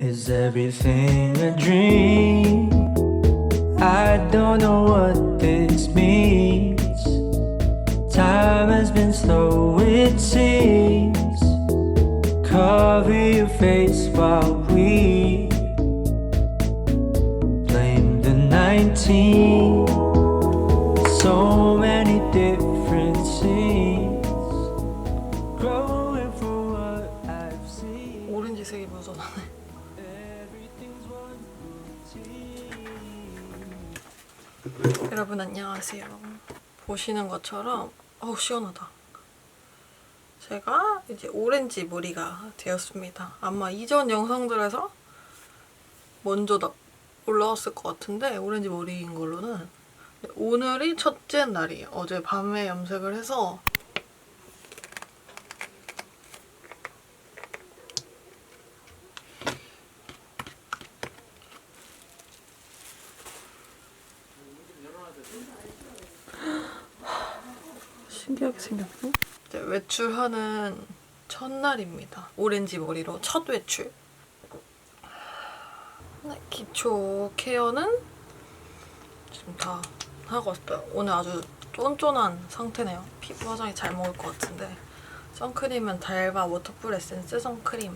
Is everything a dream? I don't know what this means. Time has been slow, it seems. Cover your face while we blame the 19. So many different scenes. Growing for what I've seen. 오렌지색이 묻어나네. 여러분 안녕하세요. 보시는 것처럼 어우 시원하다. 제가 이제 오렌지 머리가 되었습니다. 아마 이전 영상들에서 먼저 나- 올라왔을 것 같은데 오렌지 머리인 걸로는 오늘이 첫째 날이에요. 어제 밤에 염색을 해서 신기하게 생겼네. 이제 외출하는 첫날입니다. 오렌지 머리로 첫 외출. 네, 기초 케어는 지금 다 하고 왔어요. 오늘 아주 쫀쫀한 상태네요. 피부 화장이 잘 먹을 것 같은데 선크림은 달바 워터풀 에센스 선크림.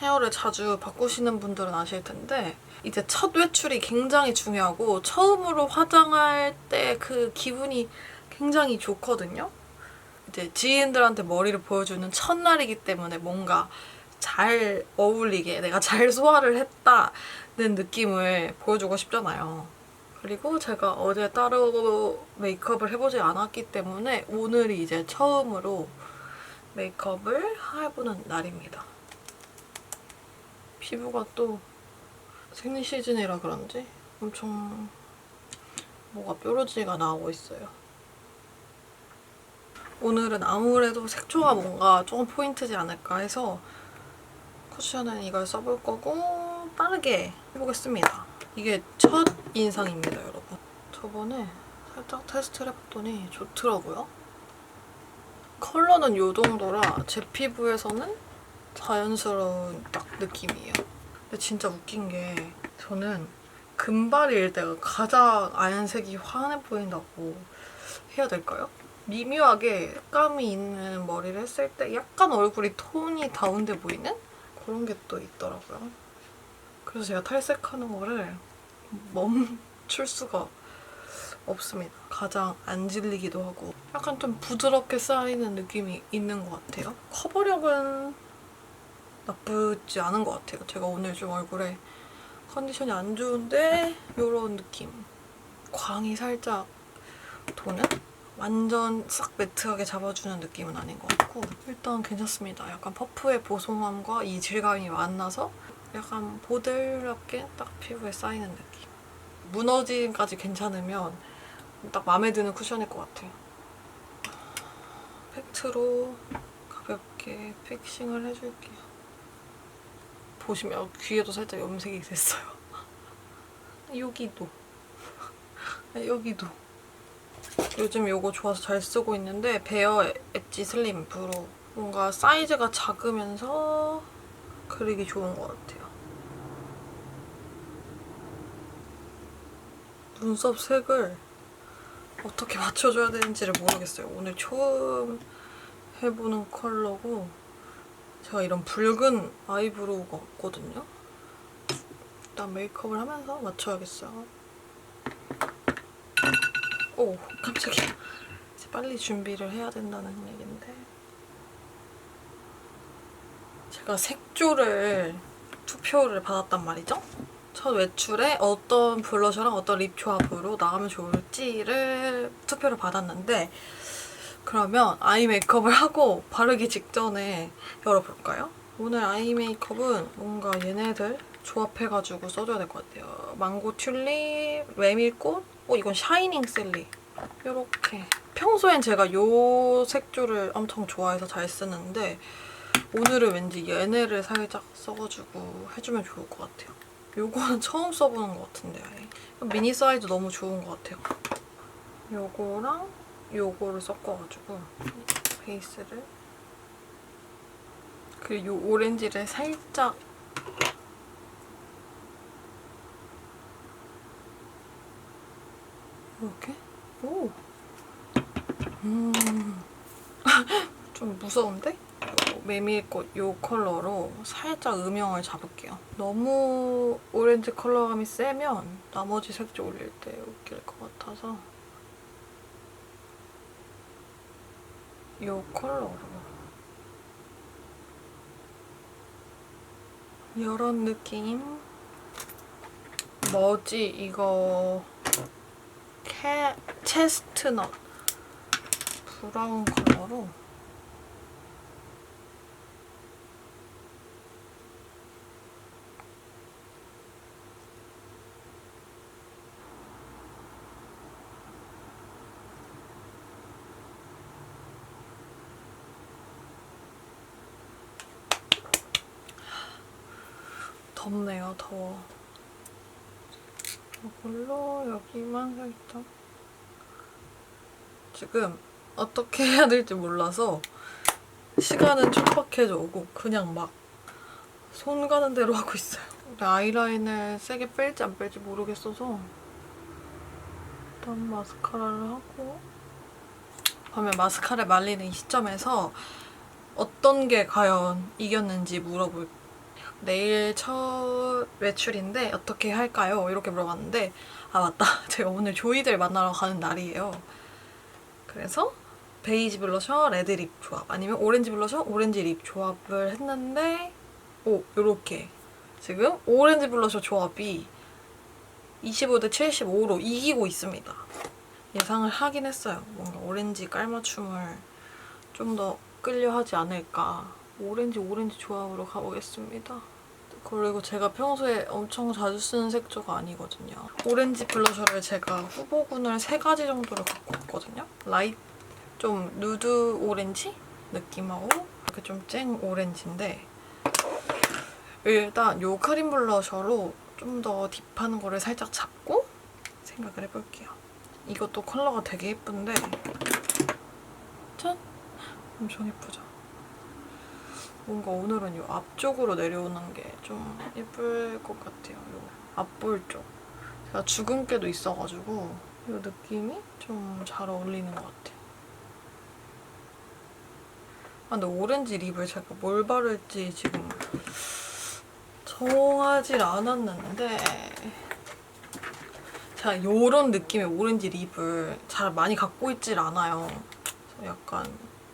헤어를 자주 바꾸시는 분들은 아실 텐데 이제 첫 외출이 굉장히 중요하고 처음으로 화장할 때 그 기분이 굉장히 좋거든요. 이제 지인들한테 머리를 보여주는 첫날이기 때문에 뭔가 잘 어울리게 내가 잘 소화를 했다는 느낌을 보여주고 싶잖아요. 그리고 제가 어제 따로 메이크업을 해보지 않았기 때문에 오늘이 이제 처음으로 메이크업을 해보는 날입니다. 피부가 또 생리 시즌이라 그런지 엄청 뭐가 뾰루지가 나오고 있어요. 오늘은 아무래도 색조가 뭔가 조금 포인트지 않을까 해서 쿠션은 이걸 써볼 거고 빠르게 해보겠습니다. 이게 첫 인상입니다, 여러분. 저번에 살짝 테스트를 해봤더니 좋더라고요. 컬러는 이 정도라 제 피부에서는 자연스러운 딱 느낌이에요. 근데 진짜 웃긴 게 저는 금발일 때가 가장 아연색이 환해 보인다고 해야 될까요? 미묘하게 색감이 있는 머리를 했을 때 약간 얼굴이 톤이 다운돼 보이는 그런 게 또 있더라고요. 그래서 제가 탈색하는 거를 멈출 수가 없습니다. 가장 안 질리기도 하고 약간 좀 부드럽게 쌓이는 느낌이 있는 것 같아요. 커버력은 나쁘지 않은 것 같아요. 제가 오늘 좀 얼굴에 컨디션이 안 좋은데 이런 느낌. 광이 살짝 도는? 완전 싹 매트하게 잡아주는 느낌은 아닌 것 같고 일단 괜찮습니다. 약간 퍼프의 보송함과 이 질감이 만나서 약간 보들럽게 딱 피부에 쌓이는 느낌. 무너짐까지 괜찮으면 딱 마음에 드는 쿠션일 것 같아요. 팩트로 가볍게 픽싱을 해줄게요. 보시면 귀에도 살짝 염색이 됐어요. 여기도. 여기도. 요즘 요거 좋아서 잘 쓰고 있는데 베어 엣지 슬림 브로 뭔가 사이즈가 작으면서 그리기 좋은 것 같아요. 눈썹 색을 어떻게 맞춰줘야 되는지를 모르겠어요. 오늘 처음 해보는 컬러고 제가 이런 붉은 아이브로우가 없거든요. 일단 메이크업을 하면서 맞춰야겠어요. 오 깜짝이야. 이제 빨리 준비를 해야 된다는 얘긴데 제가 색조를 투표를 받았단 말이죠. 첫 외출에 어떤 블러셔랑 어떤 립 조합으로 나가면 좋을지를 투표를 받았는데 그러면 아이 메이크업을 하고 바르기 직전에 열어볼까요? 오늘 아이 메이크업은 뭔가 얘네들 조합해가지고 써줘야 될 것 같아요. 망고 튤립, 메밀꽃, 어 이건 샤이닝 셀리. 요렇게. 평소엔 제가 요 색조를 엄청 좋아해서 잘 쓰는데 오늘은 왠지 얘네를 살짝 써가지고 해주면 좋을 것 같아요. 요거는 처음 써보는 것 같은데 아예. 미니 사이즈 너무 좋은 것 같아요. 요거랑 요거를 섞어가지고 베이스를 그리고 요 오렌지를 살짝 이렇게? 오. 음. 좀 무서운데? 요 메밀꽃 요 컬러로 살짝 음영을 잡을게요. 너무 오렌지 컬러감이 세면 나머지 색조 올릴 때 웃길 것 같아서 요 컬러로 이런 느낌 뭐지 이거 캐 체스트넛 브라운 컬러로. 덥네요 더워 이걸로 여기만 살짝 지금 어떻게 해야 될지 몰라서 시간은 촉박해져 오고 그냥 막 손 가는 대로 하고 있어요. 근데 아이라인을 세게 뺄지 안 뺄지 모르겠어서 일단 마스카라를 하고 그러면 마스카라 말리는 이 시점에서 어떤 게 과연 이겼는지 물어볼 내일 첫 외출인데 어떻게 할까요? 이렇게 물어봤는데 아 맞다 제가 오늘 조이들 만나러 가는 날이에요. 그래서 베이지 블러셔 레드 립 조합 아니면 오렌지 블러셔 오렌지 립 조합을 했는데 오 요렇게 지금 오렌지 블러셔 조합이 25대 75로 이기고 있습니다. 예상을 하긴 했어요. 뭔가 오렌지 깔맞춤을 좀 더 끌려 하지 않을까. 오렌지 오렌지 조합으로 가보겠습니다. 그리고 제가 평소에 엄청 자주 쓰는 색조가 아니거든요. 오렌지 블러셔를 제가 후보군을 세 가지 정도를 갖고 있거든요. 라이트 좀 누드 오렌지 느낌하고 이렇게 좀 쨍 오렌지인데 일단 요 크림 블러셔로 좀 더 딥한 거를 살짝 잡고 생각을 해볼게요. 이것도 컬러가 되게 예쁜데 짠! 엄청 예쁘죠? 뭔가 오늘은 이 앞쪽으로 내려오는 게 좀 예쁠 것 같아요. 요 앞볼 쪽. 제가 주근깨도 있어가지고 이 느낌이 좀 잘 어울리는 것 같아요. 아, 근데 오렌지 립을 제가 뭘 바를지 지금 정하질 않았는데 제가 요런 느낌의 오렌지 립을 잘 많이 갖고 있질 않아요. 약간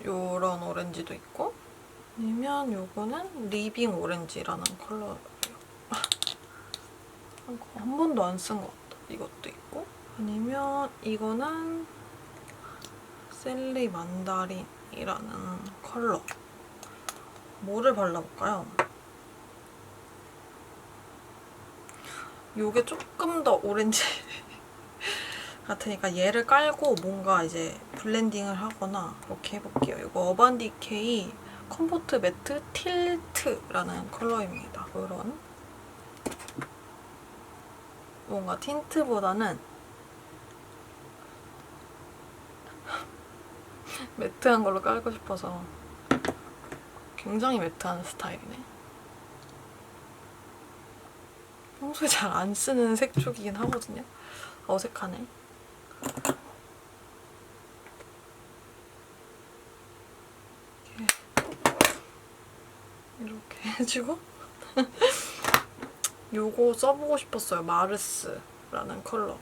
요런 오렌지도 있고 아니면 요거는 리빙 오렌지라는 컬러예요. 한 번도 안 쓴 것 같다. 이것도 있고 아니면 이거는 셀리 만다린이라는 컬러. 뭐를 발라볼까요? 요게 조금 더 오렌지 같으니까 얘를 깔고 뭔가 이제 블렌딩을 하거나 그렇게 해볼게요. 이거 어반디케이 컴포트 매트 틸트라는 컬러입니다. 이런 뭔가 틴트보다는 매트한 걸로 깔고 싶어서 굉장히 매트한 스타일이네. 평소에 잘 안 쓰는 색조이긴 하거든요. 어색하네. 해주고 요거 써보고 싶었어요. 마르스라는 컬러.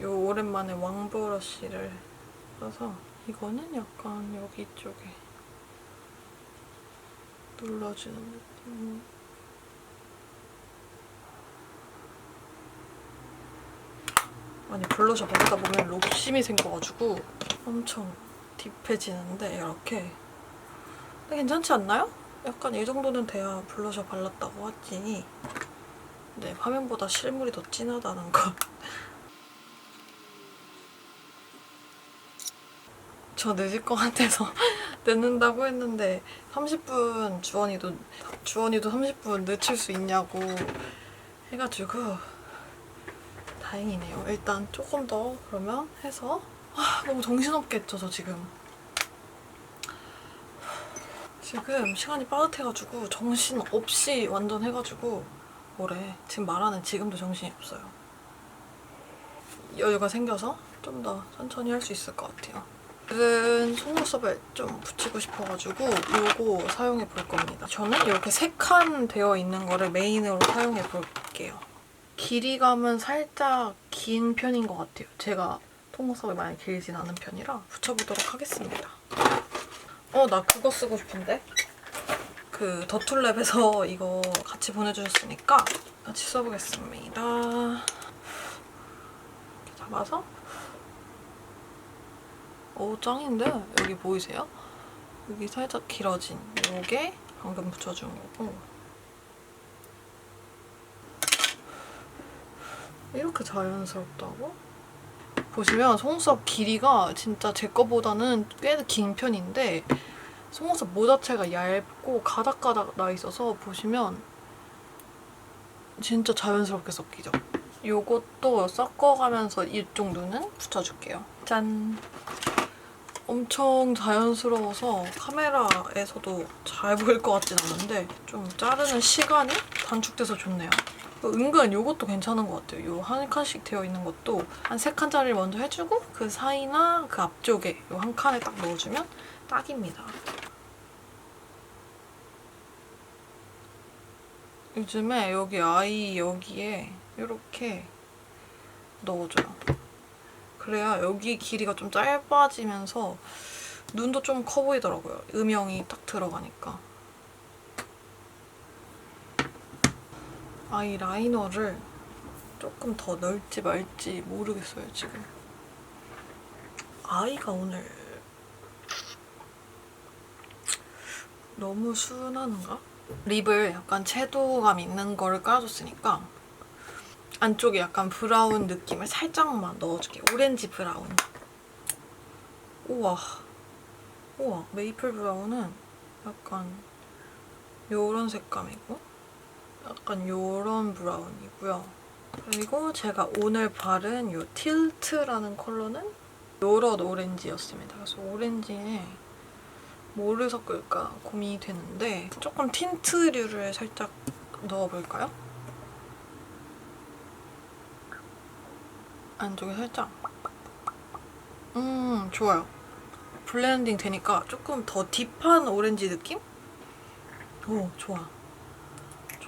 요 오랜만에 왕브러쉬를 써서 이거는 약간 여기 쪽에 눌러주는 느낌. 아니 블러셔 바르다 보면 록심이 생겨가지고 엄청 딥해지는데 이렇게 근데 괜찮지 않나요? 약간 이 정도는 돼야 블러셔 발랐다고 하지 네 화면보다 실물이 더 진하다는 거 저 늦을 것 같아서 늦는다고 했는데 30분 주원이도 주원이도 30분 늦출 수 있냐고 해가지고 다행이네요. 일단 조금 더 그러면 해서 아, 너무 정신없겠죠, 저 지금. 지금 시간이 빠듯해가지고 정신 없이 완전 해가지고 뭐래 지금 말하는 지금도 정신이 없어요. 여유가 생겨서 좀 더 천천히 할 수 있을 것 같아요. 오늘은 속눈썹을 좀 붙이고 싶어가지고 요거 사용해 볼 겁니다. 저는 이렇게 세 칸 되어 있는 거를 메인으로 사용해 볼게요. 길이감은 살짝 긴 편인 것 같아요. 제가 속눈썹이 많이 길진 않은 편이라 붙여보도록 하겠습니다. 어, 나 그거 쓰고 싶은데? 그 더툴랩에서 이거 같이 보내주셨으니까 같이 써보겠습니다. 잡아서 오 짱인데 여기 보이세요? 여기 살짝 길어진 요게 방금 붙여준 거고 이렇게 자연스럽다고? 보시면 속눈썹 길이가 진짜 제 거보다는 꽤 긴 편인데 속눈썹 모 자체가 얇고 가닥가닥 나 있어서 보시면 진짜 자연스럽게 섞이죠. 요것도 섞어가면서 이쪽 눈은 붙여줄게요. 짠! 엄청 자연스러워서 카메라에서도 잘 보일 것 같진 않은데 좀 자르는 시간이 단축돼서 좋네요. 은근 요것도 괜찮은 것 같아요. 요 한 칸씩 되어 있는 것도 한 세 칸짜리를 먼저 해주고 그 사이나 그 앞쪽에 요 한 칸에 딱 넣어주면 딱입니다. 요즘에 여기 아이 여기에 이렇게 넣어줘요. 그래야 여기 길이가 좀 짧아지면서 눈도 좀 커 보이더라고요. 음영이 딱 들어가니까. 아이 라이너를 조금 더 넣을지 말지 모르겠어요, 지금. 아이가 오늘 너무 순한가? 립을 약간 채도감 있는 거를 깔아줬으니까 안쪽에 약간 브라운 느낌을 살짝만 넣어줄게요. 오렌지 브라운. 우와. 우와. 메이플 브라운은 약간 요런 색감이고 약간 요런 브라운이고요. 그리고 제가 오늘 바른 요 틸트라는 컬러는 요런 오렌지였습니다. 그래서 오렌지에 뭐를 섞을까 고민이 되는데 조금 틴트류를 살짝 넣어볼까요? 안쪽에 살짝 음 좋아요 블렌딩 되니까 조금 더 딥한 오렌지 느낌? 오 좋아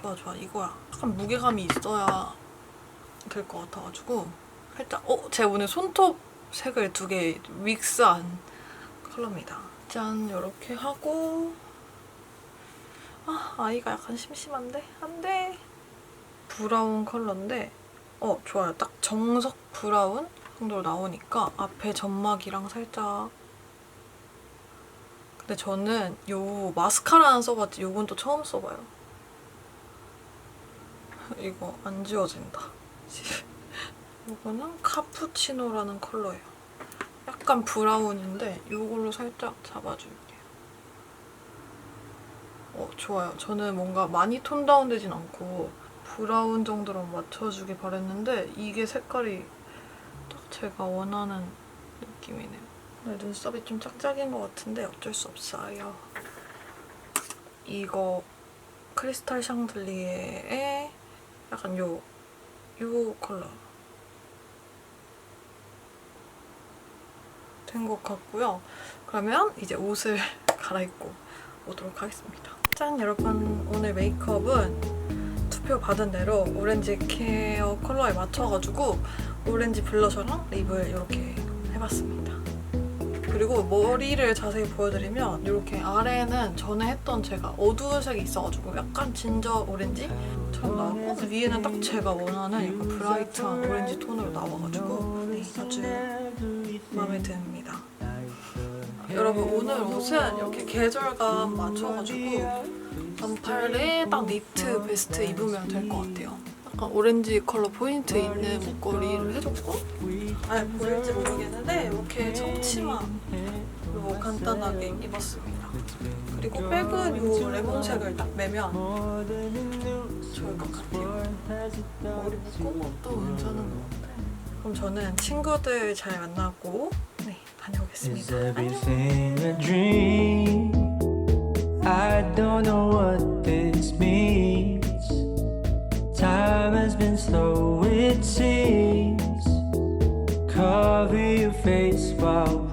좋아 좋아. 이거야. 약간 무게감이 있어야 될 것 같아가지고 살짝 어? 제가 오늘 손톱 색을 두 개 믹스한 컬러입니다. 짠 이렇게 하고. 아 아이가 약간 심심한데? 안돼. 브라운 컬러인데 어 좋아요. 딱 정석 브라운 정도로 나오니까 앞에 점막이랑 살짝. 근데 저는 요 마스카라 는 써봤지 요건 또 처음 써봐요 이거 안 지워진다 요거는 카푸치노라는 컬러예요 약간 브라운인데 이걸로 살짝 잡아줄게요. 어, 좋아요. 저는 뭔가 많이 톤 다운되진 않고 브라운 정도로 맞춰주길 바랬는데 이게 색깔이 딱 제가 원하는 느낌이네요. 근데 눈썹이 좀 짝짝인 것 같은데 어쩔 수 없어요. 이거 크리스탈 샹들리에의 약간 요, 요 컬러. 된 것 같고요. 그러면 이제 옷을 갈아입고 오도록 하겠습니다. 짠 여러분 오늘 메이크업은 투표 받은 대로 오렌지 케어 컬러에 맞춰가지고 오렌지 블러셔랑 립을 이렇게 해봤습니다. 그리고 머리를 자세히 보여드리면 이렇게 아래는 전에 했던 제가 어두운 색이 있어가지고 약간 진저 오렌지처럼 나오고 위에는 딱 제가 원하는 약간 브라이트한 오렌지 톤으로 나와가지고 네, 아주 마음에 듭니다. 여러분 오늘 옷은 이렇게 계절감 맞춰가지고 반팔에 딱 니트 베스트 입으면 될 것 같아요. 약간 오렌지 컬러 포인트 있는 목걸이를 해줬고 아 보일지 모르겠는데 이렇게 청치마로 간단하게 입었습니다. 그리고 백은 이 레몬색을 딱 매면 좋을 것 같아요. 머리 묶은 것도 괜찮은 것 같아요. 그럼 저는 친구들 잘 만나고 네 다녀오겠습니다. 안녕. Cover your face while